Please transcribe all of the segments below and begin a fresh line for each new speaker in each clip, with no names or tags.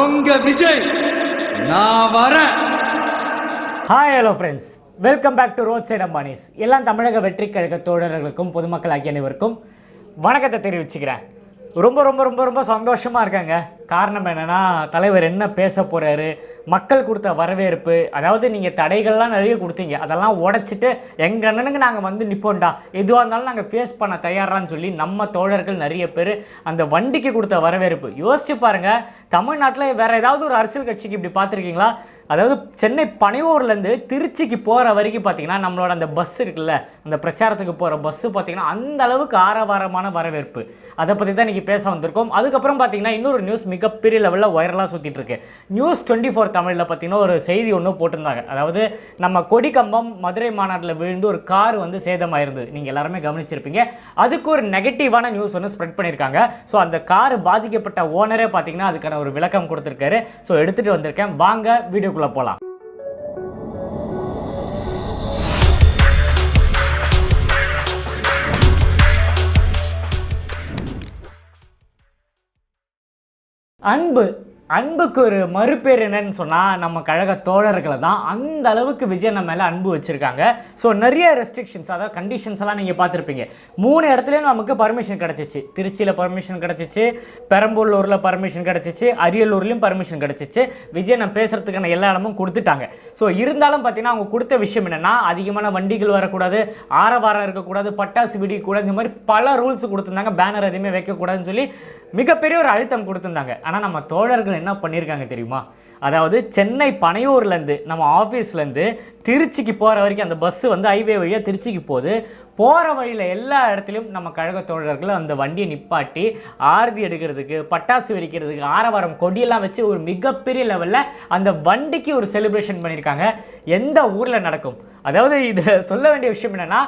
உங்க விஜய் நான் வரேன்.
Hi hello friends welcome back to road side Ambanis எல்லாம் தமிழக வெற்றி கழக தோழர்களுக்கும் பொதுமக்கள் ஆகிய அனைவருக்கும் வணக்கத்தை தெரிவிச்சுக்கிறேன். ரொம்ப ரொம்ப ரொம்ப ரொம்ப சந்தோஷமாக இருக்காங்க. காரணம் என்னென்னா தலைவர் என்ன பேச போகிறாரு மக்கள் கொடுத்த வரவேற்பு அதாவது நீங்கள் தடைகள்லாம் நிறைய கொடுத்தீங்க அதெல்லாம் உடைச்சிட்டு எங்கள் அண்ணனுக்கு நாங்கள் வந்து நிற்போம்டா எதுவாக இருந்தாலும் நாங்கள் ஃபேஸ் பண்ண தயாரான்னு சொல்லி நம்ம தோழர்கள் நிறைய பேர் அந்த வண்டிக்கு கொடுத்த வரவேற்பு. யோசிச்சு பாருங்கள் தமிழ்நாட்டில் வேறு ஏதாவது ஒரு அரசியல் கட்சிக்கு இப்படி பார்த்துருக்கீங்களா? அதாவது சென்னை பனையூர்லேருந்து திருச்சிக்கு போகிற வரைக்கும் பார்த்தீங்கன்னா நம்மளோட அந்த பஸ் இருக்குல்ல அந்த பிரச்சாரத்துக்கு போகிற பஸ்ஸு பார்த்தீங்கன்னா அந்த அளவுக்கு ஆரவாரமான வரவேற்பு. அதை பற்றி தான் இன்றைக்கி பேச வந்திருக்கோம். அதுக்கப்புறம் பார்த்தீங்கன்னா இன்னொரு நியூஸ் மிகப்பெரிய லெவலில் வைரலாக சுற்றிட்டு இருக்கு நியூஸ் டுவெண்ட்டி ஃபோர் தமிழில் பார்த்தீங்கன்னா ஒரு செய்தி ஒன்று போட்டிருந்தாங்க. அதாவது நம்ம கொடிக்கம்பம் மதுரை மாநாட்டில் விழுந்து ஒரு கார் வந்து சேதமாயிருந்தது. நீங்கள் எல்லாருமே கவனிச்சிருப்பீங்க. அதுக்கு ஒரு நெகட்டிவான நியூஸ் ஒன்று ஸ்ப்ரெட் பண்ணியிருக்காங்க. ஸோ அந்த கார் பாதிக்கப்பட்ட ஓனரே பார்த்தீங்கன்னா அதுக்கான ஒரு விளக்கம் கொடுத்துருக்காரு. ஸோ எடுத்துகிட்டு வந்திருக்கேன். வாங்க வீடியோக்குள்ளே போகலாம் அன்பு. அன்புக்கு ஒரு மறுபேர் என்னன்னு சொன்னால் நம்ம கழக தோழர்களை தான் அந்த அளவுக்கு விஜய் நம்ம மேலே அன்பு வச்சுருக்காங்க. ஸோ நிறைய ரெஸ்ட்ரிக்ஷன்ஸ் அதாவது கண்டிஷன்ஸ் எல்லாம் நீங்கள் பார்த்துருப்பீங்க. மூணு இடத்துலையும் நமக்கு பர்மிஷன் கிடச்சிச்சு. திருச்சியில் பர்மிஷன் கிடச்சிச்சு பெரம்பலூரில் பர்மிஷன் கிடச்சிச்சு அரியலூர்லேயும் பர்மிஷன் கிடச்சிச்சு. விஜய் நம்ம பேசுகிறதுக்கான எல்லா இடமும் கொடுத்துட்டாங்க. ஸோ இருந்தாலும் பார்த்தீங்கன்னா அவங்க கொடுத்த விஷயம் என்னென்னா அதிகமான வண்டிகள் வரக்கூடாது ஆரவாரம் இருக்கக்கூடாது பட்டாசு வெடிக்கக்கூடாது இந்த மாதிரி பல ரூல்ஸ் கொடுத்துருந்தாங்க. பேனர் எதுவுமே வைக்கக்கூடாதுன்னு சொல்லி மிகப்பெரிய ஒரு அழுத்தம் கொடுத்துருந்தாங்க. ஆனால் நம்ம தோழர்கள் என்ன பண்ணியிருக்காங்க தெரியுமா? அதாவது சென்னை பனையூர்லேருந்து நம்ம ஆஃபீஸ்லேருந்து திருச்சிக்கு போகிற வரைக்கும் அந்த பஸ்ஸு வந்து ஹைவே வழியாக திருச்சிக்கு போகுது. போகிற வழியில் எல்லா இடத்துலையும் நம்ம கழக தோழர்கள் அந்த வண்டியை நிப்பாட்டி ஆரதி எடுக்கிறதுக்கு பட்டாசு வெடிக்கிறதுக்கு ஆரவாரம் கொடியெல்லாம் வச்சு ஒரு மிகப்பெரிய லெவலில் அந்த வண்டிக்கு ஒரு செலிப்ரேஷன் பண்ணியிருக்காங்க. எந்த ஊரில் நடக்கும்? அதாவது இதில் சொல்ல வேண்டிய விஷயம் என்னென்னா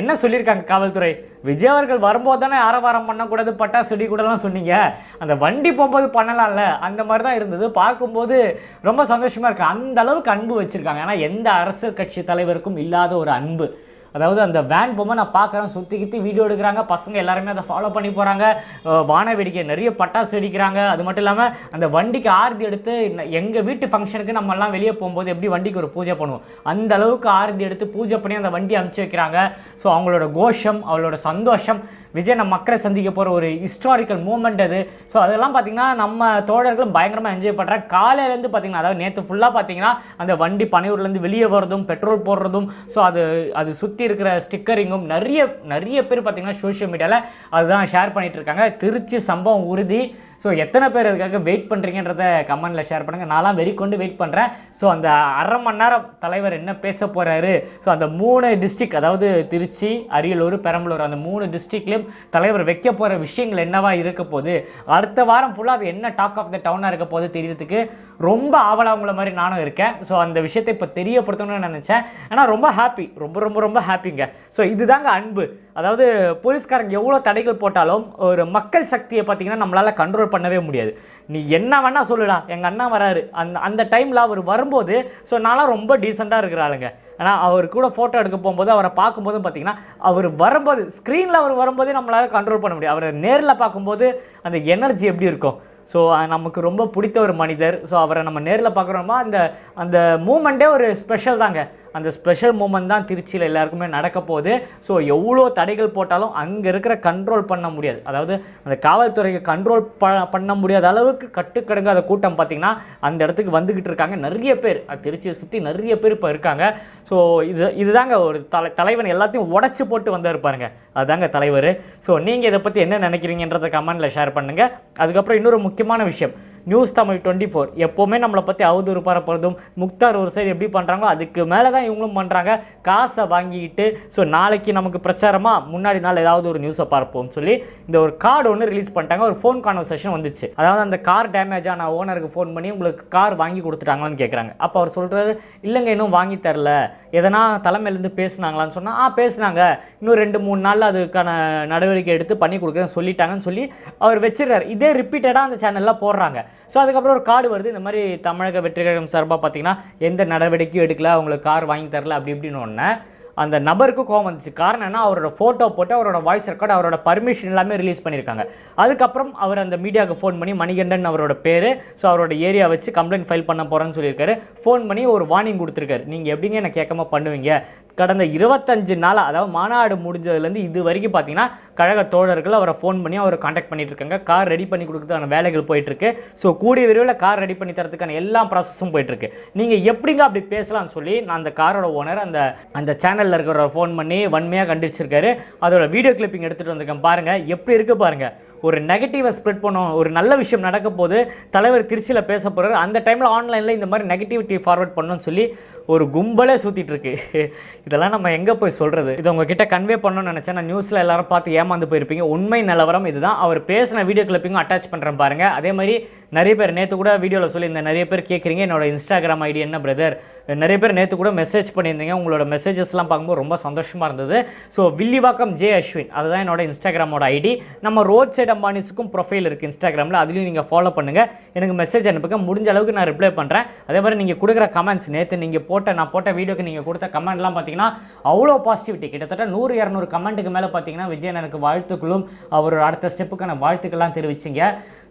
என்ன சொல்லியிருக்காங்க காவல்துறை? விஜய் அவர்கள் வரும்போது தானே ஆரவாரம் பண்ணக்கூடாது பட்டாசு வெடி கூடலாம் சொன்னீங்க. அந்த வண்டி போகும்போது பண்ணலாம்ல அந்த மாதிரி தான் இருந்தது. பார்க்கும்போது ரொம்ப சந்தோஷமாக இருக்குது அந்த அளவுக்கு அன்பு வச்சுருக்காங்க. ஏன்னா எந்த அரசியல் கட்சி தலைவருக்கும் இல்லாத ஒரு அன்பு. அதாவது அந்த வேன் பொம்மை நான் பார்க்குறேன் சுற்றி கித்தி வீடியோ எடுக்கிறாங்க பசங்க எல்லாருமே அதை ஃபாலோ பண்ணி போகிறாங்க வான வெடிக்கை நிறைய பட்டாசு வெடிக்கிறாங்க. அது மட்டும் இல்லாமல் அந்த வண்டிக்கு ஆரத்தி எடுத்து எங்கள் வீட்டு ஃபங்க்ஷனுக்கு நம்ம எல்லாம் வெளியே போகும்போது எப்படி வண்டிக்கு ஒரு பூஜை பண்ணுவோம்? அந்த அளவுக்கு ஆரத்தி எடுத்து பூஜை பண்ணி அந்த வண்டி அமுச்சு வைக்கிறாங்க. ஸோ அவங்களோட கோஷம் அவளோட சந்தோஷம் விஜய் நம்ம மக்களை சந்திக்க போகிற ஒரு ஹிஸ்டாரிக்கல் மூமெண்ட் அது. ஸோ அதெல்லாம் பார்த்தீங்கன்னா நம்ம தோழர்களும் பயங்கரமாக என்ஜாய் பண்ணுறாங்க காலையிலேருந்து பார்த்தீங்கன்னா அதாவது நேற்று ஃபுல்லாக பார்த்தீங்கன்னா அந்த வண்டி பனையூர்லேருந்து வெளியே வரதும் பெட்ரோல் போடுறதும் ஸோ அது அது சுற்றி இருக்கிற ஸ்டிக்கரிங்கும் நிறைய நிறைய பேர் பார்த்திங்கன்னா சோஷியல் மீடியாவில் அதுதான் ஷேர் பண்ணிட்டு இருக்காங்க. திருச்சி சம்பவம் உறுதி. ஸோ எத்தனை பேர் அதுக்காக வெயிட் பண்ணுறீங்கன்றத கமெண்ட்டில் ஷேர் பண்ணுங்கள் நான்லாம் வெறி கொண்டு வெயிட் பண்ணுறேன் ஸோ அந்த அரை மணி நேரம் தலைவர் என்ன பேச போகிறாரு ஸோ அந்த மூணு டிஸ்ட்ரிக் அதாவது திருச்சி அரியலூர் பெரம்பலூர் அந்த மூணு டிஸ்ட்ரிக்ட்லேயும் தலைவர் வைக்க போகிற விஷயங்கள் என்னவா இருக்க போகுது? அடுத்த வாரம் ஃபுல்லாக அது என்ன டாக் ஆஃப் த டவுனாக இருக்க போகுது தெரியறதுக்கு ரொம்ப ஆவலாக மாதிரி நானும் இருக்கேன். ஸோ அந்த விஷயத்தை இப்போ தெரியப்படுத்தணும்னு நினச்சேன். ஆனால் ரொம்ப ஹாப்பி ரொம்ப ரொம்ப ரொம்ப ஹாப்பிங்க ஸோ இதுதாங்க அன்பு. அதாவது போலீஸ்காரங்க எவ்வளோ தடைகள் போட்டாலும் ஒரு மக்கள் சக்தியை பார்த்தீங்கன்னா நம்மளால் கண்ட்ரோல் பண்ணவே முடியாது. நீ என்ன வேணால் சொல்லுடா எங்கள் அண்ணா வராரு. அந்த அந்த டைமில் அவர் வரும்போது ஸோ நான்லாம் ரொம்ப டீசெண்டாக இருக்கிற ஆளுங்க. ஆனால் அவர் கூட ஃபோட்டோ எடுக்க போகும்போது அவரை பார்க்கும்போதும் பார்த்தீங்கன்னா அவர் வரும்போது ஸ்க்ரீனில் அவர் வரும்போதே நம்மளால் கண்ட்ரோல் பண்ண முடியும். அவரை நேரில் பார்க்கும்போது அந்த எனர்ஜி எப்படி இருக்கும்? ஸோ நமக்கு ரொம்ப பிடித்த ஒரு மனிதர். ஸோ அவரை நம்ம நேரில் பார்க்குறோமா? அந்த அந்த மூமெண்ட்டே ஒரு ஸ்பெஷல் தாங்க. அந்த ஸ்பெஷல் மூமெண்ட் தான் திருச்சியில் எல்லாருக்குமே நடக்க போகுது. ஸோ எவ்வளோ தடைகள் போட்டாலும் அங்கே இருக்கிற கண்ட்ரோல் பண்ண முடியாது. அதாவது அந்த காவல்துறைக்கு கண்ட்ரோல் ப பண்ண முடியாத அளவுக்கு கட்டுக்கடங்காத கூட்டம் பார்த்திங்கன்னா அந்த இடத்துக்கு வந்துக்கிட்டு இருக்காங்க. நிறைய பேர். திருச்சியை சுற்றி நிறைய பேர் இப்போ இருக்காங்க. ஸோ இது இதுதாங்க ஒரு தலை தலைவன் எல்லாத்தையும் உடச்சி போட்டு வந்தார் பாருங்க. அதுதாங்க தலைவர். ஸோ நீங்கள் இதை பற்றி என்ன நினைக்கிறீங்கன்றத கமெண்ட்டில் ஷேர் பண்ணுங்கள் அதுக்கப்புறம் இன்னொரு முக்கியமான விஷயம். News Tamil twenty four. எப்போவுமே நம்மளை பற்றி அவதூறு பரப்புறதும் முக்தார் ஒரு சைடு எப்படி பண்ணுறாங்களோ அதுக்கு மேலே தான் இவங்களும் பண்ணுறாங்க காசை வாங்கிக்கிட்டு ஸோ நாளைக்கு நமக்கு பிரச்சாரமாக முன்னாடி நாள் ஏதாவது ஒரு நியூஸை பார்ப்போம்னு சொல்லி இந்த ஒரு கார்டு ஒன்று ரிலீஸ் பண்ணிட்டாங்க. ஒரு ஃபோன் கான்வர்சேஷன் வந்துச்சு. அதாவது அந்த கார் டேமேஜ் ஆன ஓனருக்கு ஃபோன் பண்ணி உங்களுக்கு கார் வாங்கி கொடுத்துட்டாங்களான்னு கேட்குறாங்க அப்போ அவர் சொல்கிறாரு இல்லைங்க இன்னும் வாங்கி தரல. எதனா தலைமையிலேருந்து பேசுனாங்களான்னு சொன்னால் ஆ பேசுனாங்க. இன்னும் ரெண்டு மூணு நாளில் அதுக்கான நடவடிக்கை எடுத்து பண்ணி கொடுக்குறேன்னு சொல்லிட்டாங்கன்னு சொல்லி அவர் வச்சிருக்காரு இதே ரிப்பீட்டடாக அந்த சேனலில் போடுறாங்க. ஸோ அதுக்கப்புறம் ஒரு கார்டு வருது. இந்த மாதிரி தமிழக வெற்றி கழகம் சார்பாக பார்த்தீங்கன்னா எந்த நடவடிக்கையும் எடுக்கல அவங்களுக்கு கார் வாங்கி தரல அப்படி இப்படின்னு ஒன்று அந்த நபருக்கு கோவம் வந்துச்சு. காரணம் என்ன? அவரோட ஃபோட்டோ போட்டு அவரோட வாய்ஸ் ரெக்கார்டு அவரோட பர்மிஷன் எல்லாமே ரிலீஸ் பண்ணியிருக்காங்க. அதுக்கப்புறம் அவர் அந்த மீடியாவுக்கு ஃபோன் பண்ணி மணிகண்டன் அவரோட பேர் ஸோ அவரோட ஏரியா வச்சு கம்ப்ளைண்ட் ஃபைல் பண்ண போகிறேன்னு சொல்லியிருக்காரு. ஃபோன் பண்ணி ஒரு வார்னிங் கொடுத்துருக்காரு. நீங்கள் எப்படிங்க என்ன கேட்காம பண்ணுவீங்க? கடந்த இருபத்தஞ்சு நாளாக அதாவது மாநாடு முடிஞ்சதுலேருந்து இது வரைக்கும் பார்த்தீங்கன்னா கழக தோழர்கள் அவரை ஃபோன் பண்ணி அவரை காண்டாக்ட் பண்ணிட்டு இருக்காங்க கார் ரெடி பண்ணி கொடுக்கறதுக்கான வேலைகள் போயிட்டுருக்கு. ஸோ கூடிய விரைவில் கார் ரெடி பண்ணி தரதுக்கான எல்லா ப்ராசஸும் போயிட்டுருக்கு. நீங்கள் எப்படிங்க அப்படி பேசலாம்னு சொல்லி நான் அந்த காரோட ஓனர் அந்த அந்த சேனலில் இருக்கிற ஃபோன் பண்ணி வன்மையாக கண்டிச்சிருக்காரு. அதோட வீடியோ கிளிப்பிங் எடுத்துகிட்டு வந்திருக்கேன். பாருங்கள் எப்படி இருக்குது பாருங்கள் ஒரு நெகட்டிவை ஸ்ப்ரெட் பண்ணோம் ஒரு நல்ல விஷயம் நடக்க போது தலைவர் திருச்சியில் பேச போகிறார் அந்த டைமில் ஆன்லைனில் இந்த மாதிரி நெகட்டிவிட்டி ஃபார்வர்ட் பண்ணணும்னு சொல்லி ஒரு கும்பலே சுற்றிட்டு இருக்கு. இதெல்லாம் நம்ம எங்கே போய் சொல்கிறது இது உங்ககிட்ட கன்வே பண்ணணும்னு நினச்சேன். நான் நியூஸில் எல்லாரும் பார்த்து ஏமாந்து போயிருப்பீங்க. உண்மை நிலவரம் இதுதான். அவர் பேசின வீடியோ கிளிப்பிங்கும் அட்டாச் பண்ணுறேன் பாருங்கள் அதே மாதிரி நிறைய பேர் நேற்று கூட வீடியோவில் சொல்லி இந்த நிறைய பேர் கேட்குறீங்க என்னோட இன்ஸ்டாகிராம் ஐடி என்ன பிரதர் நிறைய பேர் நேற்று கூட மெசேஜ் பண்ணியிருந்தீங்க. உங்களோட மெசேஜஸ்லாம் பார்க்கும்போது ரொம்ப சந்தோஷமாக இருந்தது. ஸோ வில்லிவாக்கம் ஜே அஸ்வின் அதுதான் என்னோட இன்ஸ்டாகிராமோட ஐடி நம்ம ரோட் அம்பானிஸுக்கும் ப்ரொஃபைல் இருக்குது இன்ஸ்டாகிராமில் அதுலேயும் நீங்கள் ஃபாலோ பண்ணுங்கள் எனக்கு மெசேஜ் அனுப்புங்க. முடிஞ்ச அளவுக்கு நான் ரிப்ளை பண்ணுறேன் அதே மாதிரி நீங்கள் கொடுக்குற கமெண்ட்ஸ் நேற்று நீங்கள் போட்ட நான் போட்ட வீடியோக்கு நீங்கள் கொடுத்த கமெண்ட்லாம் பார்த்தீங்கன்னா அவ்வளோ பாசிட்டிவிட்டி கிட்டத்தட்ட நூறு இரநூறு கமெண்ட்டுக்கு மேலே பார்த்தீங்கன்னா விஜயன் எனக்கு வாழ்த்துக்களும். அவரோட அடுத்த ஸ்டெப்புக்கான வாழ்த்துக்கள்லாம் தெரிவிச்சிங்க.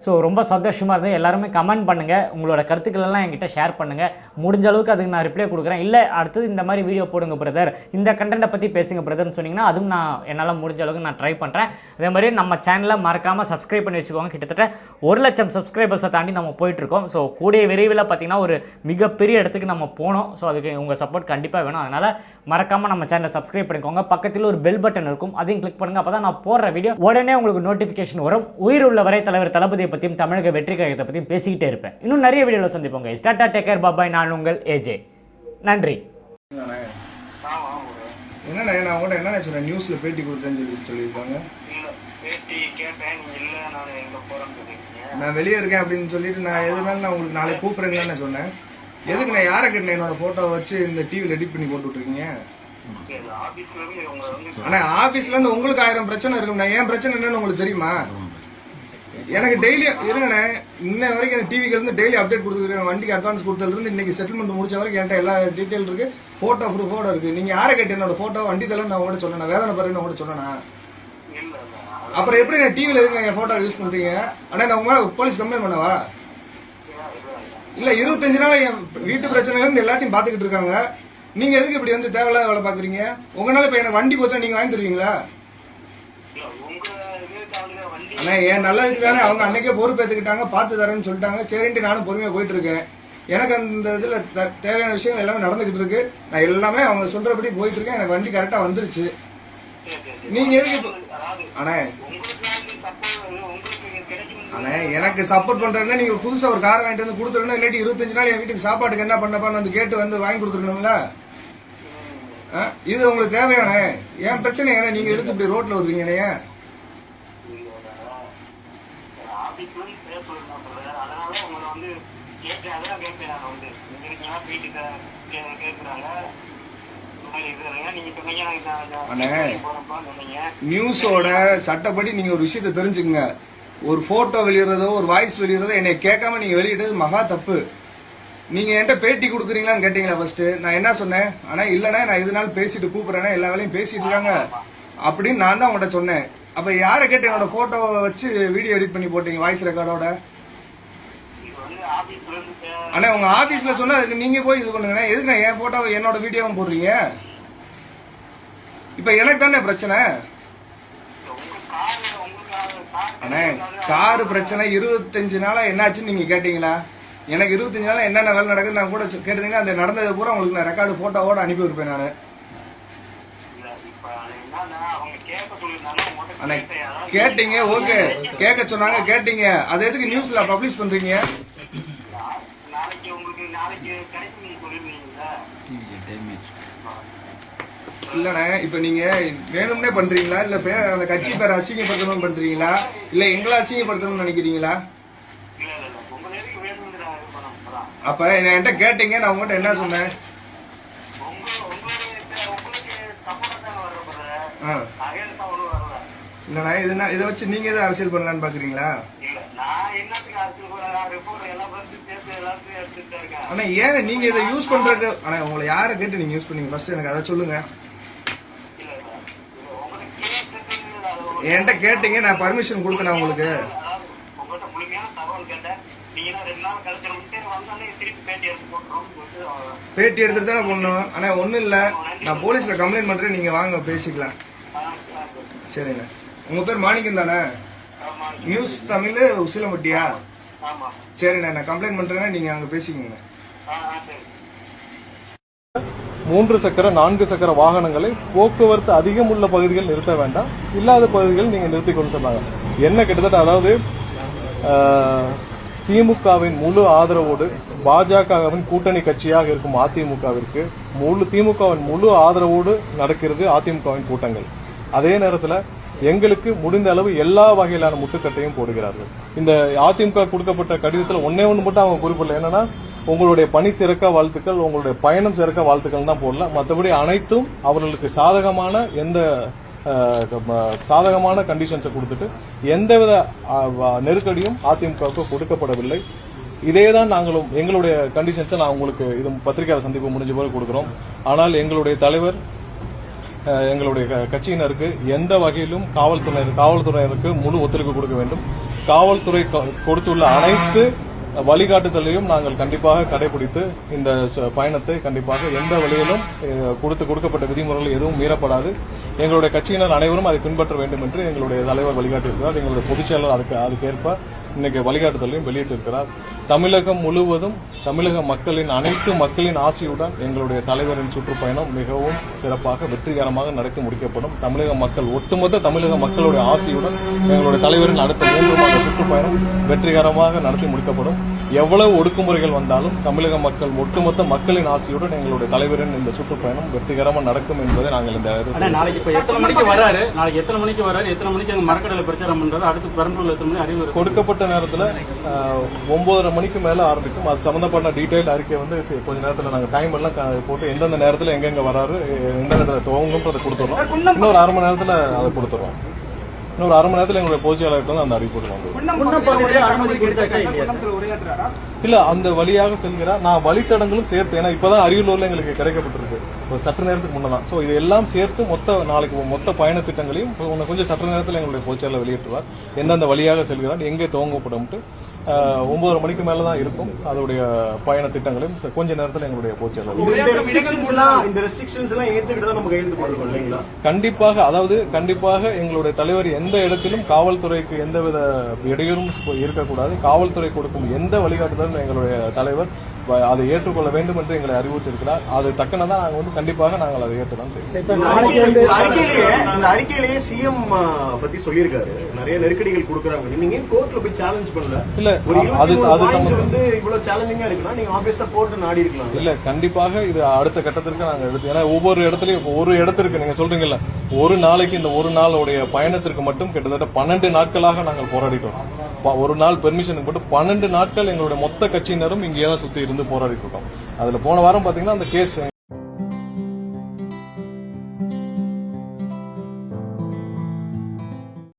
ஸோ ரொம்ப சந்தோஷமாக இருந்தது. எல்லாருமே கமெண்ட் பண்ணுங்கள் உங்களோட கருத்துக்கள் எல்லாம் என்கிட்ட ஷேர் பண்ணுங்கள் முடிஞ்ச அளவுக்கு அதுக்கு நான் ரிப்ளை கொடுக்குறேன். இல்லை அடுத்தது இந்த மாதிரி வீடியோ போடுங்க பிரதர் இந்த கண்டென்ட்டை பற்றி பேசுங்க பிரதர்னு சொன்னீங்கன்னா அதுவும் நான் என்னால் முடிஞ்ச அளவுக்கு நான் ட்ரை பண்ணுறேன் அதே மாதிரி நம்ம சேனலை மறக்காமல் சப்ஸ்கிரைப் பண்ணி வச்சுக்கோங்க. கிட்டத்தட்ட ஒரு லட்சம் சப்ஸ்கிரைபர்ஸை தாண்டி நம்ம போயிட்டுருக்கோம். ஸோ கூடிய விரைவில் பார்த்தீங்கன்னா ஒரு மிகப்பெரிய இடத்துக்கு நம்ம போனோம். ஸோ அதுக்கு உங்கள் சப்போர்ட் கண்டிப்பாக வேணும். அதனால் மறக்காமல் நம்ம சேனலை சப்ஸ்கிரைப் பண்ணிக்கோங்க. பக்கத்தில் ஒரு பெல் பட்டன் இருக்கும். அதையும் கிளிக் பண்ணுங்கள் அப்போ தான் நான் போடுற வீடியோ உடனே உங்களுக்கு நோட்டிஃபிகேஷன் வரும். உயிர் உள்ள வரை தலைவர் தளபதியை பற்றியும் தமிழக வெற்றி கழகத்தை பற்றியும் பேசிக்கிட்டே இருப்பேன். இன்னும் நிறைய வீடியோவில் சந்திப்போங்க ஸ்டாட்டா டேக்கர் பாபாய் நான் உங்கள் ஏஜே. நன்றி.
என்னண்ணே? நான் உங்கள்கிட்ட என்னண்ணே சொன்னேன் நியூஸ்ல பேட்டி கொடுத்தேன்னு சொல்லி சொல்லியிருக்காங்க.
இல்ல பேட்டி கேட்டேன் நீங்க இல்ல நான் எங்க
வெளியே இருக்கேன் அப்படின்னு சொல்லிட்டு நான் எதுனாலும் நான் உங்களுக்கு நாளைக்கு கூப்பிடுறேன்னு சொன்னேன். எதுக்கு நான் யாரை கேட்டேன் என்னோட போட்டோ வச்சு இந்த டிவியில் எடிட் பண்ணி போட்டு விட்டுருக்கீங்க.
சரி ஆபீஸ்ல இருந்து உங்க வந்து
ஆனா ஆபீஸ்ல இருந்து உங்களுக்கு ஆயிரம் பிரச்சனை இருக்கும் நான் ஏன் பிரச்சனை என்னன்னு உங்களுக்கு தெரியுமா? எனக்கு டெய்லி இருங்கண்ணே இன்ன வரைக்கும் எனக்கு டிவிக்கு இருந்து டெய்லி அப்டேட் கொடுத்துருக்கேன் வண்டிக்கு அட்வான்ஸ் கொடுத்ததுல இருந்து இன்னைக்கு செட்டில்மெண்ட் முடிச்ச வரைக்கும் என்கிட்ட எல்லா டீட்டெயில் இருக்கு. போட்டோ ப்ரூஃபோட இருக்கு. நீங்க யாரை கேட்டு என்னோட போட்டோ வண்டி தலை நான் உங்கள்கிட்ட சொன்னேன் வேதனை பாருன்னு உங்கள்கிட்ட சொன்னேன்னா அப்புறம் எப்படி நான் டிவில எதுக்கு என் போட்டோ யூஸ் பண்றீங்க? அண்ணா நான் உங்க போலீஸ் கம்ப்ளைண்ட் பண்ணவா? இல்ல இருபத்தஞ்சு நாள் என் வீட்டு பிரச்சனைல இருந்து எல்லாத்தையும் பாத்துக்கிட்டு இருக்காங்க. நீங்க எதுக்கு இப்படி வந்து தேவையில்லாத வேலை பாக்குறீங்க உங்களால இப்ப எனக்கு வண்டி போச்சா நீங்க வாங்கி தருவீங்களா
இல்ல உங்க இதுக்காக வண்டி
ஆனா என் நல்லதுக்கு தானே அவங்க அன்னைக்கே பொறுப்பேற்றுக்கிட்டாங்க பார்த்து தரேன்னு சொல்லிட்டாங்க. சரின்ட்டு நானும் பொறுமையா போயிட்டு இருக்கேன் எனக்கு அந்த இதில் த- தேவையான விஷயங்கள் எல்லாமே நடந்துகிட்டு இருக்கு. நான் எல்லாமே அவங்க சொல்றபடி போயிட்டு இருக்கேன் எனக்கு வண்டி கரெக்டா வந்துருச்சு. நீங்க எதுக்கு அண்ணே. அண்ணே எனக்கு சப்போர்ட் பண்றதுனா நீங்க புதுசா ஒரு கார் வாங்கிட்டு வந்து கொடுத்துருந்தா இல்லாட்டி இருபத்தஞ்சு நாள் என் வீட்டுக்கு சாப்பாட்டுக்கு என்ன பண்ணப்பான்னு வந்து கேட்டு வந்து வாங்கி கொடுத்துருக்கணும்ல? ஆ? இது உங்களுக்கு தேவையானே ஏன் பிரச்சனை ஏன்னா நீங்க எடுத்து இப்படி ரோட்ல வருவீங்கண்ணே
ஆபீஸ்ல இருந்து பேச சொல்லுங்க சொல்றேன் அதனால உங்களை வந்து கேட்டேன் அதான் கேட்டேன் நான் வந்து இங்க இருக்கீங்க வீட்டுக்கு கே- கேக்குறாங்க இந்த மாதிரி இருக்கிறாங்க நீங்க சொன்னீங்க சொன்னீங்க
நியூஸோட சட்டப்படி நீங்க ஒரு விஷயத்தை தெரிஞ்சுக்குங்க. ஒரு போட்டோ வெளியிடுறதோ ஒரு வாய்ஸ் வெளியிடுறதோ என்னை கேட்காம நீங்க வெளியிட்டது மகா தப்பு. நீங்க என்கிட்ட பேட்டி கொடுக்குறீங்களான்னு கேட்டீங்களா ஃபர்ஸ்ட் நான் என்ன சொன்னேன்? ஆனா இல்லண்ணே நான் இதனால பேசிட்டு கூப்பிடுறேன் எல்லா வேலையும் பேசிட்டு இருக்காங்க. அப்படின்னு நான் தான் உங்கள்கிட்ட சொன்னேன். அப்ப யாரை கேட்டு என்னோட போட்டோவை வச்சு வீடியோ எடிட் பண்ணி போட்டீங்க வாய்ஸ் ரெக்கார்டோட
இது
அண்ணே உங்க ஆபீஸ்ல சொன்னா அதுக்கு நீங்க போய் இது பண்ணுங்க எதுக்கு என் போட்டோவை என்னோட வீடியோவும் போடுறீங்க? இப்ப எனக்கு தானே பிரச்சனை?
அண்ணே கார்
அண்ணே காரு பிரச்சனை இருபத்தஞ்சு நாளா என்னாச்சுன்னு நீங்க கேட்டீங்களா? எனக்கு இருபத்தஞ்சு நாளா என்னென்ன வேலை நடக்குது நான் கூட கேட்டீங்கன்னா அந்த நடந்தது பூரா உங்களுக்கு நான் ரெக்கார்டு போட்டோவோட அனுப்பி வைப்பேன் நான். அண்ணே கேட்டீங்க ஓகே கேட்க சொன்னாங்க கேட்டீங்க. அது எதுக்கு நியூஸ்ல பப்ளிஷ் பண்றீங்க?
நாளைக்கு உங்களுக்கு நாளைக்கு கிடைக்கும் சொல்லிருந்தீங்கல்ல
இல்லண்ணே இப்ப நீங்க வேணும்னே பண்றீங்களா? இல்ல பே அந்த கட்சி பேரை அசிங்கப்படுத்தணும்னு பண்றீங்களா? இல்ல எங்களை அசிங்கப்படுத்தணும்னு நினைக்கிறீங்களா? அப்ப என்ன என்கிட்ட கேட்டீங்க நான் உங்ககிட்ட என்ன சொன்னேன்? ஆ. இல்லைண்ணா இதுனா இதை வச்சு நீங்க எதாவது அரசியல் பண்ணலான்னு பாக்குறீங்களா? ஆனா ஏன் நீங்க இதை யூஸ் பண்றதுக்கு ஆனா உங்களை யாரை கேட்டு நீங்க யூஸ் பண்ணீங்க? ஃபர்ஸ்ட் எனக்கு அதை சொல்லுங்க. என்கிட்ட கேட்டீங்க நான் பர்மிஷன் கொடுத்தேன் உங்களுக்கு?
பேட்டி
எடுத்துட்டு தானே போடணும். ஆனா ஒண்ணும் இல்ல. நான் போலீஸ்ல கம்ப்ளைண்ட் பண்றேன் நீங்க வாங்க பேசிக்கலாம். சரிங்க உங்க பேர் மாணிக்கம் தானே?
ஆமா
நியூஸ் தமிழ் உசிலம்பட்டியா?
ஆமா.
சரிண்ணே நான் கம்ப்ளைண்ட் பண்றேன்னா நீங்க அங்க பேசிக்கோங்க.
ஆ ஆ, சரி.
மூன்று சக்கர நான்கு சக்கர வாகனங்களை போக்குவரத்து அதிகம் உள்ள பகுதிகள் நிறுத்த வேண்டாம். இல்லாத பகுதிகள் நீங்க நிறுத்திக் கொண்டு சொன்னாங்க என்ன கிட்டத்தட்ட அதாவது திமுகவின் முழு ஆதரவோடு பாஜகவின் கூட்டணி கட்சியாக இருக்கும் அதிமுகவிற்கு முழு திமுகவின் முழு ஆதரவோடு நடக்கிறது அதிமுகவின் கூட்டங்கள். அதே நேரத்தில் எங்களுக்கு முடிந்த அளவு எல்லா வகையிலான முட்டுக்கட்டையும் போடுகிறார்கள். இந்த அதிமுக கொடுக்கப்பட்ட கடிதத்தில் ஒன்னே ஒன்று மட்டும் அவங்க குறிப்பிடல. என்னன்னா உங்களுடைய பணி சிறக்க வாழ்த்துக்கள் உங்களுடைய பயணம் சிறக்க வாழ்த்துக்கள் தான் போடல. மற்றபடி அனைத்தும் அவர்களுக்கு சாதகமான எந்த சாதகமான கண்டிஷன்ஸை கொடுத்துட்டு எந்தவித நெருக்கடியும் அதிமுகவுக்கு கொடுக்கப்படவில்லை. இதே தான் நாங்களும் எங்களுடைய கண்டிஷன்ஸை நான் உங்களுக்கு இது பத்திரிகையாளர் சந்திப்பு முடிஞ்ச பிறகு கொடுக்குறோம். ஆனால் எங்களுடைய தலைவர் எங்களுடைய க- கட்சியினருக்கு எந்த வகையிலும் காவல்துறை காவல்துறையினருக்கு முழு ஒத்துழைப்பு கொடுக்க வேண்டும். காவல்துறை கொ- கொடுத்துள்ள அனைத்து வழிகாட்டுதலையும் நாங்கள் கண்டிப்பாக கடைபிடித்து இந்த ச- பயணத்தை கண்டிப்பாக எந்த வழியிலும் கொடுத்து கொடுக்கப்பட்ட விதிமுறைகள் எதுவும் மீறப்படாது. எங்களுடைய கட்சியினர் அனைவரும் அதை பின்பற்ற வேண்டும் என்று எங்களுடைய தலைவர் வழிகாட்டியிருக்கிறார். எங்களுடைய பொதுச் செயலர் அதுக்கு அதுக்கேற்ப இன்னைக்கு வழிகாட்டுதலையும் வெளியிட்டிருக்கிறார். தமிழகம் முழுவதும் தமிழக மக்களின் அனைத்து மக்களின் ஆசையுடன் எங்களுடைய தலைவரின் சுற்றுப்பயணம் மிகவும் சிறப்பாக வெற்றிகரமாக நடத்தி முடிக்கப்படும். தமிழக மக்கள் ஒட்டுமொத்த தமிழக மக்களுடைய ஆசையுடன் எங்களுடைய தலைவரின் அடுத்த மூன்று மாத சுற்றுப்பயணம் வெற்றிகரமாக நடத்தி முடிக்கப்படும். எவ்வளவு ஒடுக்குமுறைகள் வந்தாலும் தமிழக மக்கள் ஒட்டுமொத்த மக்களின் ஆசையுடன் எங்களுடைய தலைவரின் இந்த சுற்றுப்பயணம் வெற்றிகரமாக நடக்கும் என்பதை நாங்கள் இந்த
நாளைக்கு எத்தனை மணிக்கு வராரு? நாளைக்கு எத்தனை மணிக்கு வராரு? எத்தனை மணிக்கு அங்க மரக்கடையில பிரச்சாரம் பண்றாரு? அடுத்து பெரம்பலூர்ல எத்தனை மணி அறிவு
கொடுக்கப்பட்ட நேரத்துல ஒன்பதரை மணிக்கு மேல ஆரம்பிக்கும். அது சம்பந்தப்பட்ட டீடைல் அறிக்கை வந்து கொஞ்ச நேரத்துல நாங்க டைம் எல்லாம் போட்டு எந்தெந்த நேரத்துல எங்கெங்க வராரு எந்த நேரத்துல துவங்கும்ன்றதை கொடுத்துறோம் இன்னொரு அரை மணி நேரத்துல அதை கொடுத்துருவோம் இன்னொரு அரை மணி நேரத்துல எங்களுடைய பொதுச்செயலாளர்கிட்ட வந்து அந்த அறிவிப்பு இல்ல அந்த வழியாக செல்கிறார். நான் வழித்தடங்களும் சேர்த்து ஏன்னா இப்பதான் அரியலூர்ல எங்களுக்கு கிடைக்கப்பட்டிருக்கு. ஒரு சற்று நேரத்துக்கு முன்னதான் சோ இது எல்லாம் சேர்த்து மொத்த நாளைக்கு மொத்த பயண திட்டங்களையும் கொஞ்சம் சற்று நேரத்தில் எங்களுடைய பொதுச்செயலர் வெளியிட்டுவார் எந்தெந்த வழியாக செல்கிறார் எங்கே துவங்கப்படும் ஒன்பதரை மணிக்கு மேல தான் இருக்கும். அதோடைய பயண திட்டங்களையும் கொஞ்ச நேரத்தில் எங்களுடைய
இல்லைங்களா?
கண்டிப்பாக அதாவது கண்டிப்பாக எங்களுடைய தலைவர் எந்த இடத்திலும் காவல்துறைக்கு எந்தவித இடையூறும் இருக்கக்கூடாது காவல்துறை கொடுக்கும் எந்த வழிகாட்டுதலும் எங்களுடைய தலைவர் அதை ஏற்றுக்கொள்ள வேண்டும் என்று எங்களை அறிவுறுத்தியிருக்கிறார். அது தக்கனதான் நாங்கள் வந்து கண்டிப்பாக நாங்கள் அதை ஏற்றுதான் செய்வோம்.
இந்த அறிக்கையிலேயே சிஎம் பத்தி சொல்லியிருக்காரு. நிறைய நெருக்கடிகள் கொடுக்குறாங்க. நீங்க ஏன் கோர்ட்ல போய் சேலஞ்ச் பண்ணல?
இல்ல, அது- அது
23 points
சம்பந்தம்.
வந்து இவ்வளவு சேலஞ்சிங்கா இருக்குன்னா நீங்க ஆபீஸா போட்டு நாடி இருக்கலாம்.
இல்ல கண்டிப்பாக இது அடுத்த கட்டத்திற்கு நாங்க எடுத்து ஏன்னா ஒவ்வொரு இடத்துலயும் ஒரு இடத்திற்கு நீங்க சொல்றீங்கல்ல ஒரு நாளைக்கு இந்த ஒரு நாளுடைய பயணத்திற்கு மட்டும் கிட்டத்தட்ட பன்னெண்டு நாட்களாக நாங்கள் போராடிட்டோம். ஒரு நாள் பெர்மிஷனுக்கு மட்டும் பன்னெண்டு நாட்கள் எங்களுடைய மொத்த கட்சியினரும் இங்கேயே தான் சுத்தி இருந்து போராடிட்டு இருக்கோம். அதுல போன வாரம் பாத்தீங்கன்னா அந்த கேஸ்